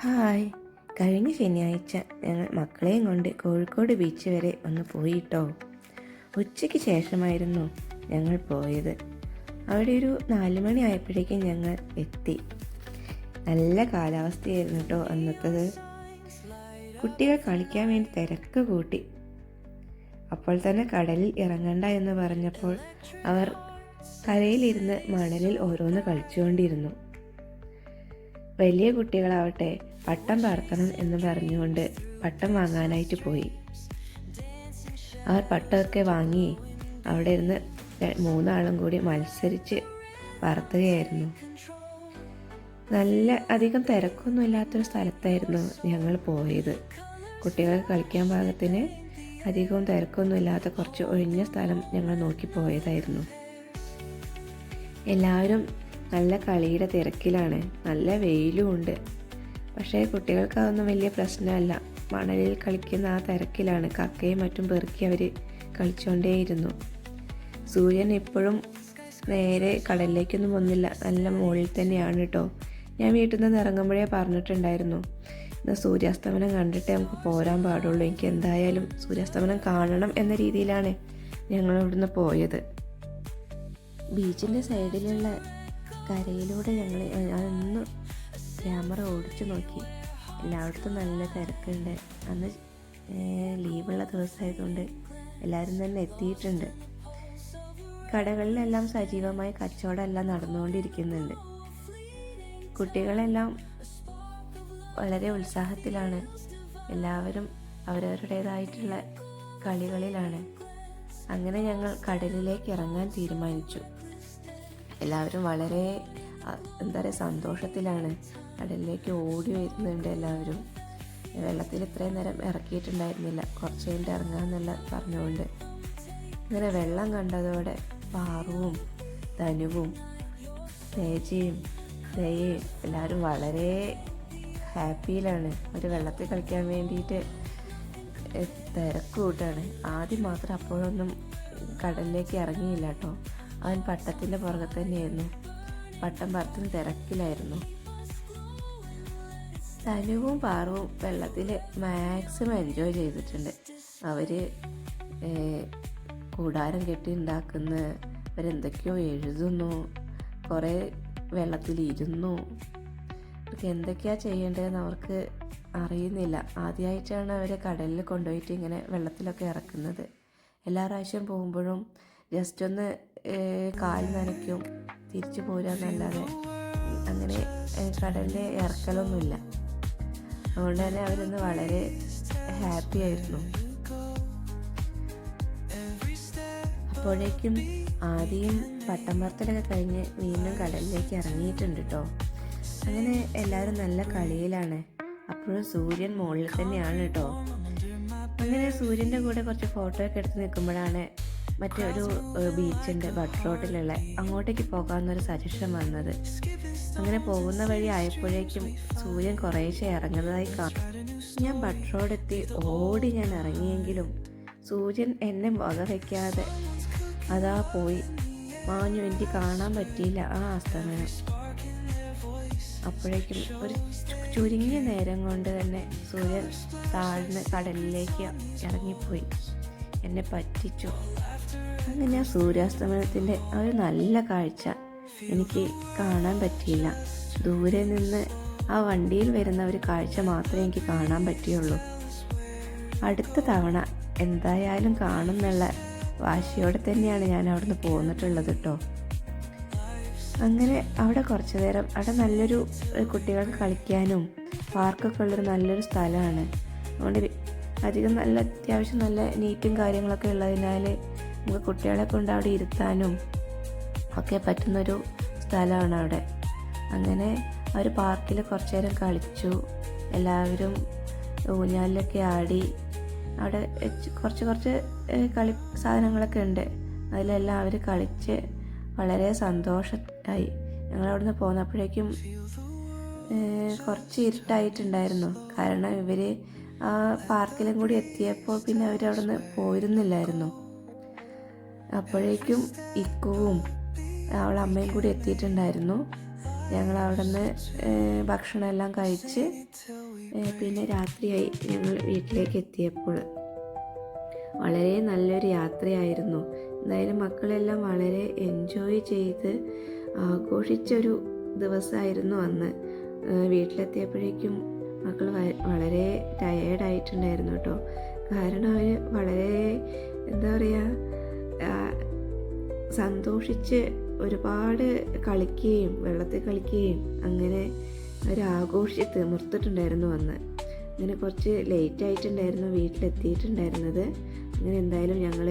Hi. കഴിഞ്ഞ ശനിയാഴ്ച ഞങ്ങൾ മക്കളെയും കൊണ്ട് കോഴിക്കോട് ബീച്ച് വരെ ഒന്ന് പോയിട്ടോ? ഉച്ചയ്ക്ക് ശേഷമായിരുന്നു ഞങ്ങൾ പോയത്. അവിടെ ഒരു നാല് മണി ആയപ്പോഴേക്കും ഞങ്ങൾ എത്തി. നല്ല കാലാവസ്ഥയായിരുന്നു കേട്ടോ അന്നത്തത്. കുട്ടികൾ കളിക്കാൻ വേണ്ടി തിരക്ക് കൂട്ടി. അപ്പോൾ തന്നെ കടലിൽ ഇറങ്ങണ്ട എന്ന് പറഞ്ഞപ്പോൾ അവർ കരയിലിരുന്ന് മണലിൽ ഓരോന്ന് കളിച്ചുകൊണ്ടിരുന്നു. വലിയ കുട്ടികളാവട്ടെ പട്ടം പാർക്കണം എന്ന് പറഞ്ഞുകൊണ്ട് പട്ടം വാങ്ങാനായിട്ട് പോയി. അവർ പട്ടമൊക്കെ വാങ്ങി അവിടെ ഇരുന്ന് മൂന്നാളും കൂടി മത്സരിച്ച് പറത്തുകയായിരുന്നു നല്ല അധികം തിരക്കൊന്നും ഇല്ലാത്തൊരു സ്ഥലത്തായിരുന്നു ഞങ്ങൾ പോയത്. കുട്ടികൾക്ക് കളിക്കാൻ പാകത്തിന് അധികവും തിരക്കൊന്നും ഇല്ലാത്ത കുറച്ച് ഒഴിഞ്ഞ സ്ഥലം ഞങ്ങൾ നോക്കി പോയതായിരുന്നു. എല്ലാവരും നല്ല കളിയുടെ തിരക്കിലാണ്. നല്ല വെയിലും ഉണ്ട്. പക്ഷേ കുട്ടികൾക്ക് അതൊന്നും വലിയ പ്രശ്നമല്ല. മണലിൽ കളിക്കുന്ന ആ തിരക്കിലാണ് കക്കയും മറ്റും പെറുക്കി അവർ കളിച്ചുകൊണ്ടേയിരുന്നു സൂര്യൻ ഇപ്പോഴും നേരെ കടലിലേക്കൊന്നും വന്നില്ല. നല്ല മുകളിൽ തന്നെയാണ് കേട്ടോ ഞാൻ വീട്ടിൽ നിന്ന് ഇറങ്ങുമ്പോഴേ പറഞ്ഞിട്ടുണ്ടായിരുന്നു. ഇന്ന് സൂര്യാസ്തമനം കണ്ടിട്ടേ നമുക്ക് പോരാൻ പാടുള്ളൂ. എനിക്ക് എന്തായാലും സൂര്യാസ്തമനം കാണണം എന്ന രീതിയിലാണ് ഞങ്ങൾ ഇവിടുന്ന് പോയത്. ബീച്ചിന്റെ സൈഡിലുള്ള കരയിലൂടെ ഞങ്ങൾ അതൊന്ന് ക്യാമറ ഓടിച്ചു നോക്കി. എല്ലായിടത്തും നല്ല തിരക്കുണ്ട്. അന്ന് ലീവുള്ള ദിവസമായതുകൊണ്ട് എല്ലാവരും തന്നെ എത്തിയിട്ടുണ്ട്. കടകളിലെല്ലാം സജീവമായി കച്ചവടമെല്ലാം നടന്നുകൊണ്ടിരിക്കുന്നുണ്ട്. കുട്ടികളെല്ലാം വളരെ ഉത്സാഹത്തിലാണ്. എല്ലാവരും അവരവരുടേതായിട്ടുള്ള കളികളിലാണ്. അങ്ങനെ ഞങ്ങൾ കടലിലേക്ക് ഇറങ്ങാൻ തീരുമാനിച്ചു. എല്ലാവരും വളരെ എന്താ പറയുക സന്തോഷത്തിലാണ്. കടലിലേക്ക് ഓടി വരുന്നുണ്ട് എല്ലാവരും. വെള്ളത്തിൽ ഇത്രയും നേരം ഇറക്കിയിട്ടുണ്ടായിരുന്നില്ല. കുറച്ച് കഴിഞ്ഞിട്ട് ഇറങ്ങാമെന്നല്ല പറഞ്ഞുകൊണ്ട്. അങ്ങനെ വെള്ളം കണ്ടതോടെ പാറുവും ധനുവും തേജയും ദയയും എല്ലാവരും വളരെ ഹാപ്പിയിലാണ്. ഒരു വെള്ളത്തിൽ കളിക്കാൻ വേണ്ടിയിട്ട് തിരക്ക് കൂട്ടാണ്. ആദ്യം മാത്രം അപ്പോഴൊന്നും കടലിലേക്ക് ഇറങ്ങിയില്ല കേട്ടോ. അവൻ പട്ടത്തിന്റെ പുറകെ തന്നെയായിരുന്നു. പട്ടം പറത്തിന് തിരക്കിലായിരുന്നു. തനുവും പാറവും വെള്ളത്തിൽ മാക്സിമം എൻജോയ് ചെയ്തിട്ടുണ്ട്. അവർ കൂടാരം കെട്ടി ഉണ്ടാക്കുന്ന അവരെന്തൊക്കെയോ എഴുതുന്നു കുറേ വെള്ളത്തിലിരുന്നു അവർക്ക് എന്തൊക്കെയാണ് ചെയ്യേണ്ടതെന്ന് അവർക്ക് അറിയുന്നില്ല. ആദ്യമായിട്ടാണ് അവർ കടലിൽ കൊണ്ടുപോയിട്ട് ഇങ്ങനെ വെള്ളത്തിലൊക്കെ ഇറക്കുന്നത്. എല്ലാ പ്രാവശ്യം പോകുമ്പോഴും ജസ്റ്റ് ഒന്ന് കാൽ നനയ്ക്കും തിരിച്ചു പോരാന്നല്ലാതെ അങ്ങനെ കടലിൽ ഇറക്കലൊന്നുമില്ല. അതുകൊണ്ട് തന്നെ അവരിന്ന് വളരെ ഹാപ്പി ആയിരുന്നു. അപ്പോഴേക്കും ആദ്യം പട്ടം പറത്തലൊക്കെ കഴിഞ്ഞ് വീണ്ടും കടലിലേക്ക് ഇറങ്ങിയിട്ടുണ്ട് കേട്ടോ അങ്ങനെ എല്ലാവരും നല്ല കളിയിലാണ്. അപ്പോഴും സൂര്യൻ മുകളിൽ തന്നെയാണ് കേട്ടോ അങ്ങനെ സൂര്യന്റെ കൂടെ കുറച്ച് ഫോട്ടോ ഒക്കെ എടുത്ത് നിൽക്കുമ്പോഴാണ് മറ്റൊരു ബീച്ചുണ്ട് ബട്ട് റോഡിലുള്ള അങ്ങോട്ടേക്ക് പോകാമെന്നൊരു സജഷൻ വന്നത്. അങ്ങനെ പോകുന്ന വഴി ആയപ്പോഴേക്കും സൂര്യൻ കുറേശ്ശെ ഇറങ്ങുന്നതായി കാണും. ഞാൻ ബട്ട് റോഡെത്തി ഓടി ഞാൻ ഇറങ്ങിയെങ്കിലും സൂര്യൻ എന്നെ വക വയ്ക്കാതെ അതാ പോയി. മാഞ്ഞു എനിക്ക് കാണാൻ പറ്റിയില്ല. ആ അസ്തമനം. അപ്പോഴേക്കും ഒരു ചുരുങ്ങിയ നേരം കൊണ്ട് തന്നെ സൂര്യൻ താഴ്ന്ന് കടലിലേക്ക് ഇറങ്ങിപ്പോയി. എന്നെ പറ്റിച്ചു. അങ്ങനെ ആ സൂര്യാസ്തമനത്തിന്റെ ഒരു നല്ല കാഴ്ച എനിക്ക് കാണാൻ പറ്റിയില്ല. ദൂരെ നിന്ന് ആ വണ്ടിയിൽ വരുന്ന ഒരു കാഴ്ച മാത്രമേ എനിക്ക് കാണാൻ പറ്റിയുള്ളൂ. അടുത്ത തവണ എന്തായാലും കാണുന്നുള്ള വാശിയോടെ തന്നെയാണ് ഞാൻ അവിടുന്ന് പോന്നിട്ടുള്ളത് കേട്ടോ അങ്ങനെ അവിടെ കുറച്ച് നേരം അവിടെ നല്ലൊരു കുട്ടികൾക്ക് കളിക്കാനും പാർക്കൊക്കെ ഉള്ളൊരു നല്ലൊരു സ്ഥലമാണ്. അതുകൊണ്ട് അധികം നല്ല അത്യാവശ്യം നല്ല നീറ്റും കാര്യങ്ങളൊക്കെ ഉള്ളതിനാൽ നമുക്ക് കുട്ടികളെ കൊണ്ട് അവിടെ ഇരുത്താനും ഒക്കെ പറ്റുന്നൊരു സ്ഥലമാണ് അവിടെ. അങ്ങനെ അവർ പാർക്കിൽ കുറച്ചു നേരം കളിച്ചു. എല്ലാവരും ഊഞ്ഞാലിലൊക്കെ ആടി. അവിടെ കുറച്ച് കുറച്ച് കളി സാധനങ്ങളൊക്കെ ഉണ്ട്. അതിലെല്ലാം അവർ കളിച്ച് വളരെ സന്തോഷമായി ഞങ്ങൾ അവിടുന്ന് പോന്നപ്പോഴേക്കും കുറച്ച് ഇരുട്ടായിട്ടുണ്ടായിരുന്നു. കാരണം ഇവർ ആ പാർക്കിലും കൂടി എത്തിയപ്പോൾ പിന്നെ അവർ അവിടുന്ന് പോയിരുന്നില്ലായിരുന്നു. അപ്പോഴേക്കും ഇക്കുവും അവളെ അമ്മയും കൂടി എത്തിയിട്ടുണ്ടായിരുന്നു. ഞങ്ങൾ അവിടെ നിന്ന് ഭക്ഷണമെല്ലാം കഴിച്ച് പിന്നെ രാത്രിയായി ഞങ്ങൾ വീട്ടിലേക്ക് എത്തിയപ്പോൾ. വളരെ നല്ലൊരു യാത്രയായിരുന്നു. എന്തായാലും മക്കളെല്ലാം വളരെ എൻജോയ് ചെയ്ത് ആഘോഷിച്ചൊരു ദിവസമായിരുന്നു അന്ന്. വീട്ടിലെത്തിയപ്പോഴേക്കും മക്കൾ വളരെ ടയേർഡായിട്ടുണ്ടായിരുന്നു കേട്ടോ. കാരണം അവർ വളരെ എന്താ പറയുക സന്തോഷിച്ച് ഒരുപാട് കളിക്കുകയും വെള്ളത്തിൽ കളിക്കുകയും അങ്ങനെ അവർ ആഘോഷിച്ച് തിമിർത്തിട്ടുണ്ടായിരുന്നു അന്ന്. അങ്ങനെ കുറച്ച് ലേറ്റ് ആയിട്ടുണ്ടായിരുന്നു വീട്ടിലെത്തിയിട്ടുണ്ടായിരുന്നത്. അങ്ങനെ എന്തായാലും ഞങ്ങൾ